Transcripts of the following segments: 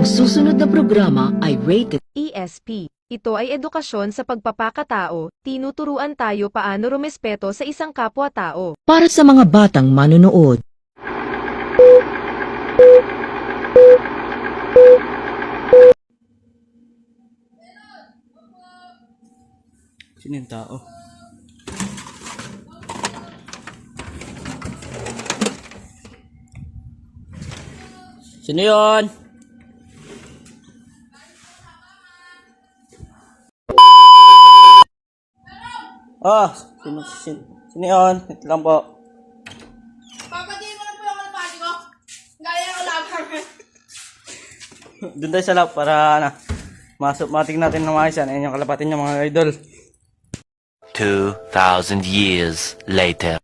Ang susunod na programa ay rated ESP. Ito ay edukasyon sa pagpapakatao, tinuturuan tayo paano rumespeto sa isang kapwa-tao. para sa mga batang manonood. Sino yung tao? Sino yun? Ah, sino, sino, sino yun? Ito lang po. Papatiin mo na po yung kalapati ko. Gaya ko lang. Doon tayo sa lab para na masok matik natin ng maayos yan. Ayan yung kalapatin niya mga idol. 2,000 years later.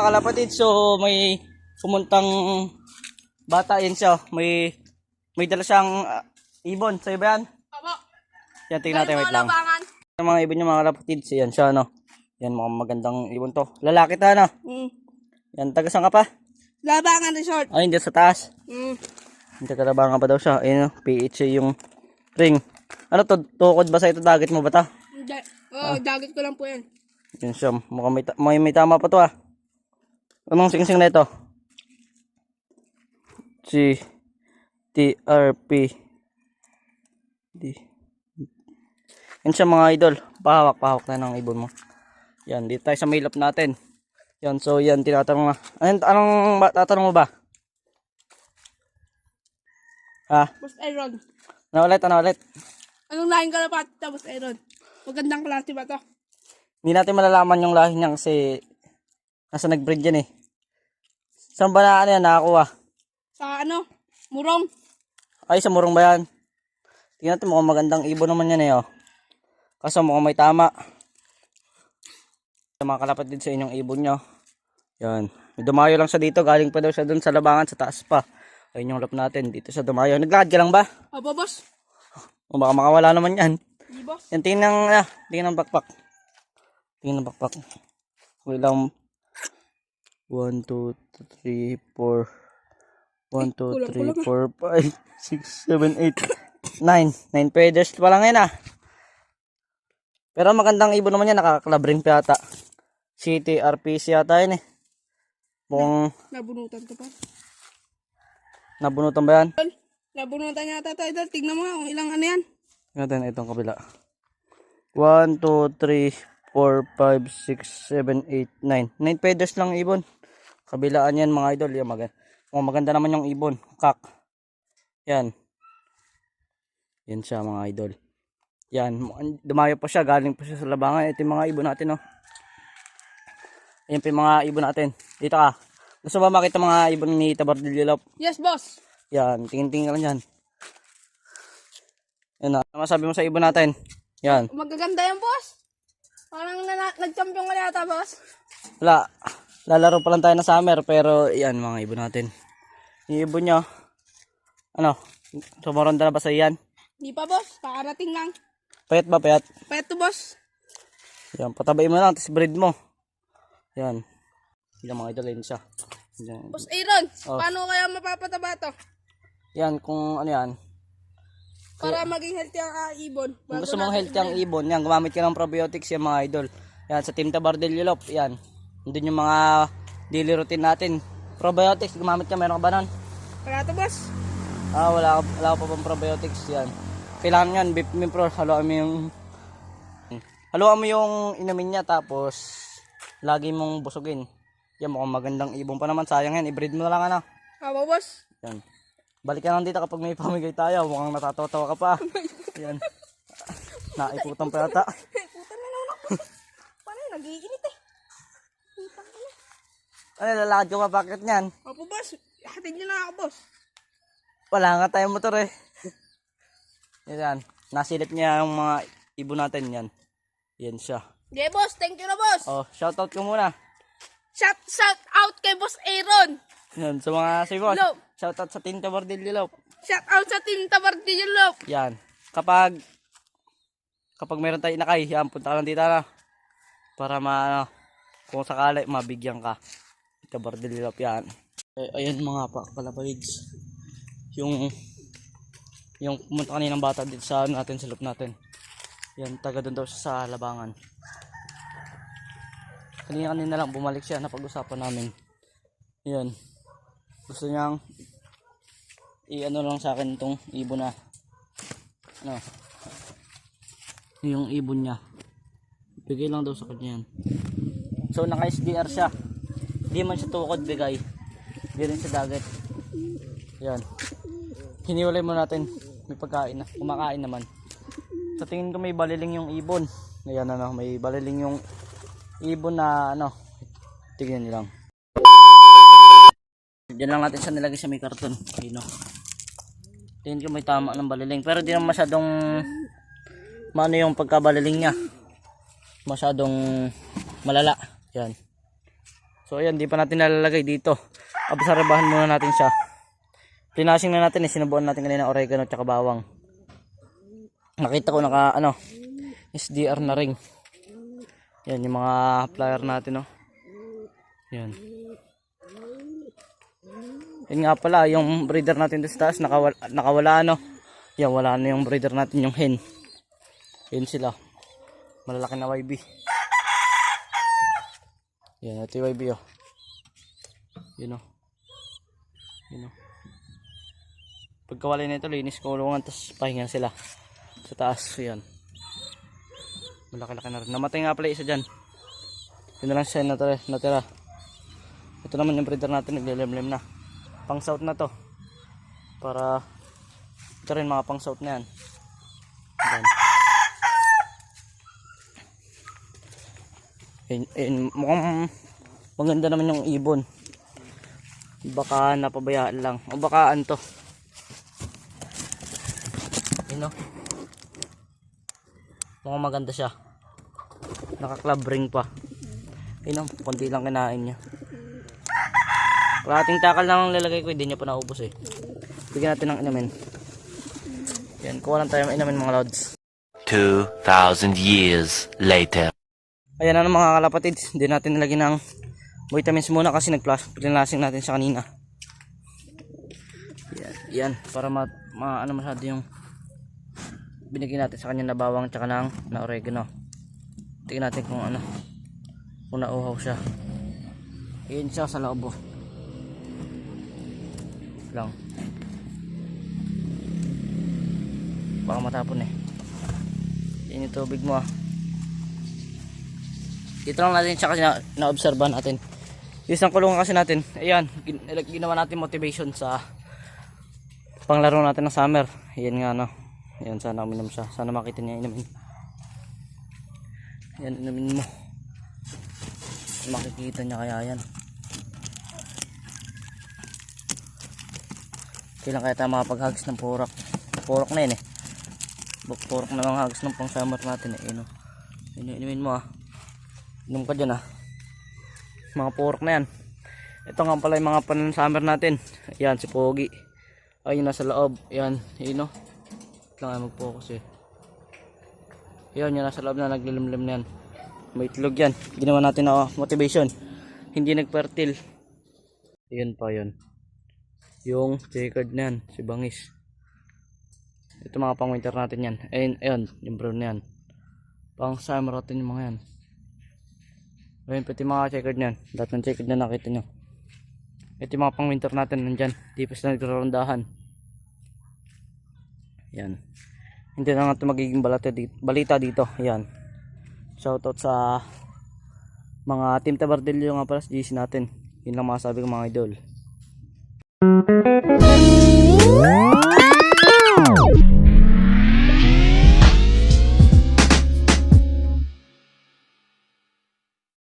Kalapatid, so may pumuntang bata yan siya. May may dala siyang ah, ibon. Sa'yo ba yan? Opo. Yan, tingnan natin, wait lang. Yung mga ibon niya mga kalapatid, so yan siya, no? Yan, mga magandang ibon to. Lalaki ta, no? Mm. Yan, taga saan ka pa? Labangan resort. Ay, hindi sa taas. Mm. Hindi kalabangan pa daw siya. Ayun, no? PHA yung ring. Ano to? Tukod ba sa ito? Dagat mo ba ta? Hindi. Oh, dagat ko lang po yan. Yun siya. Mukhang may, ta- may, may tama pa to, ah. Anong sing-sing na ito? Si TRP. Di. Yan siya mga idol. Pahawak, pahawak na ng ibon mo. Yan, dito tayo sa mailap natin. Yan, so yan, tinatanong na. Anong, anong tatanong mo ba? Ha? Boss Aaron. Ano ulit, ano ulit? Anong lahing kalapati ta, Boss Aaron? Magandang klase ba to? Hindi natin malalaman yung lahi niya kasi nasa nag-breed yan eh. Saan ba na ano yan nakakuha? Sa ano? Murong. Ay, sa murong ba yan? Tingnan natin mukhang magandang ibon naman yan eh oh. Kaso mukhang may tama. Sa mga kalapat din sa inyong ibon nyo. Yan. May dumayo lang siya dito. Galing pa daw siya dun sa labangan sa taas pa. Ayun yung lap natin. Dito sa dumayo. Naglakad ka lang ba? Opo, boss. O baka makawala naman yan. Di, boss. Yan, tingin ng, ah, tingin ng backpack. Tingin ng backpack. Wait lang. 1, 2, 3, 4. 1, 2, 3, 4, 5, 6, 7, 8, 9. 9 feathers pa lang yan ah. Pero magandang ibon naman yan. Nakaklabring pa yata. City RPC yata yun eh. Mukhang Nabunutan to pa. nabunutan ba yan? Nabunutan yata tayo idol. Tignan mo nga kung ilang ano yan. Tingnan natin itong kabila. 1, 2, 3, 4, 5, 6, 7, 8, 9. 9 feathers lang ibon. Kabilaan yan mga idol. Yan, maganda. Oh, maganda naman yung ibon. Kak. Yan. Yan siya mga idol. Yan. Dumayo pa siya. Galing pa siya sa labangan. Ito yung mga ibon natin. Oh. Yan pa yung mga ibon natin. Dito ka. Gusto ba makita mga ibon ni Tabardililop? Yes, boss. Yan. Tingin-tingin ka lang yan. Yan na. Ano masabi mo sa ibon natin? Yan. Magaganda yan, boss. Parang na- nag-champion ka na yata, boss. Wala. Lalaro pa lang tayo na summer pero yan mga ibon natin. Yung ibon nyo. Ano? Sumaronda na ba sa yan? Di pa, boss. Kakarating lang. Payat ba payat? Peto, boss. Yan. Patabayin mo lang. Tapos breed mo. Yan. Yan mga idol. Yan siya. Yan. Boss Aaron, Oh. paano kaya mapapataba to? yan. Kung ano yan. Para maging healthy ang ah, ibon. Kung gusto mong healthy ang ibon. Yan. Gumamit ka ng probiotics yan mga idol. Yan. Sa Team Tabardel Yelop. Yan. Doon yung mga daily routine natin. Probiotics. Gumamit ka. Meron ka ba nun? Kaya to, boss. Ah, wala, wala pa pang probiotics yan. Kailangan yan, beef meal pro, haluan mo yung... Haluan mo yung inumin niya tapos lagi mong busugin. Yan, mukhang magandang ibon pa naman. Sayang yan, i-breed mo na lang ano. Aba, boss. Yan. Balik ka lang dito kapag may pamigay tayo. Mukhang natatawa ka pa. Yan. Naikutan pa yata. Puta na lang ako. Paano yun? Nag-iinit eh. Ano, lalakad ka pa bakit niyan? Opo, boss. Hatid niyo na ako, boss. Wala nga tayong motor eh. Yan. Nasilip niya yung mga ibon natin yan. Yan siya. Okay, boss. Thank you na, boss. Oh, shoutout ko muna. Shout, shout out kay Boss Aaron. Yan, sa mga si boss. Hello. Shoutout sa Tinta Bordillo Lop. Shout out sa Team Tabardillo Lop. Yan. Kapag kapag meron tayo inakay, yan, punta ka lang dito na. Para ma, ano, kung sakali, mabigyan ka. Tinta Bordillo Lop, yan. Eh, ayan mga pa, palabahids. Yung Yung pumunta kaninang bata dito sa ano natin, sa loop natin. Yan, taga doon daw sa labangan. Kanina kanina lang bumalik siya, napag-usapan namin. Yan. Gusto niyang i-ano lang sa akin itong ibon na ano yung ibon niya. Bigay lang daw sa kanya yan. So naka SDR siya. Hindi man siya tukod bigay. Hindi rin sa dagat. Yan. Hiniwalay mo natin. May pagkain na kumakain naman sa tingin ko may baliling yung ibon ayan ano may baliling yung ibon na ano tignan niyo lang Diyan lang natin siya nilagay sa may karton. Ayun o. Tingin ko may tama ng baliling. Pero di naman masyadong maano yung pagkabaliling niya. Masyadong malala. Yan. So ayan, di pa natin nalalagay dito. Obserbahan muna natin siya. Pinasing na natin eh. Sinubuan natin kanina oregano at bawang. Nakita ko naka ano SDR na ring. Yan yung mga flyer natin oh. Yan. Yun nga pala, yung breeder natin sa taas, nakawala, nakawala ano. Yan, wala na yung breeder natin, yung hen. Yun sila. Malalaki na YB. Yan, ito yung YB oh. Yun oh. Yun oh. Pagkawalay na ito, linis ko ulungan, tapos pahinga sila. Sa taas, yan. Malaki-laki na rin. Namatay nga pala isa dyan. Yun na lang siya natira. Ito naman yung breeder natin, naglilimlim na pang south na to para ito rin mga pang south na yan. Ayun, ayun, mukhang maganda naman yung ibon baka napabayaan lang o baka ano to yun o mukhang maganda siya naka club ring pa yun o konti lang kinain niya Kalating takal lang ang lalagay ko, hindi niya pa naubos eh. Bigyan natin ng inamin. Yan, kuha lang tayo ng inamin mga lods. 2,000 years later. Ayan na ano, mga kalapatid, hindi natin nilagyan ng vitamins muna kasi nag-plinlasing natin siya kanina. Yan, yan para ma, ma ano masyado yung binigyan natin sa kanya na bawang tsaka ng na oregano. Tingnan natin kung ano, kung nauhaw siya. Ayan siya sa loob oh. lang baka matapon eh yan yung tubig mo ah dito lang natin siya kasi na, na-obserban natin isang kulungan kasi natin ayan gin, ginawa natin motivation sa panglaro natin ng summer yan nga no ayan sana uminom siya. Sana makita niya inumin. Yan inumin mo. Makikita niya kaya yan. Kailan kaya tayo makapag-hugs ng purok purok na yun eh. Purok na lang hugs ng pang summer natin eh. No? Inu inumin mo ah. Inom ka dyan ah. Mga purok na yan. Ito nga pala yung mga pan summer natin. Yan si Pogi. Ayun nasa loob. Yan yun no lang mag-focus eh yan yung nasa loob na naglilimlim na yan may itlog yan ginawa natin na motivation hindi nagfertile yun pa yun yung checkered na yan, si Bangis. Ito mga pang winter natin yan. Ayun, ayun, yung brown na yan. Pang summer natin yung mga yan. Ayun, pati mga checkered na yan. Lahat ng checkered na nakita nyo. Ito yung mga pang winter natin nandyan. Tipis na nagrarondahan. Yan. Hindi na nga ito magiging balata dito, balita dito. Yan. Shoutout sa mga Team Tabardillo nga pala sa GC natin. Yun lang masasabi ko mga idol.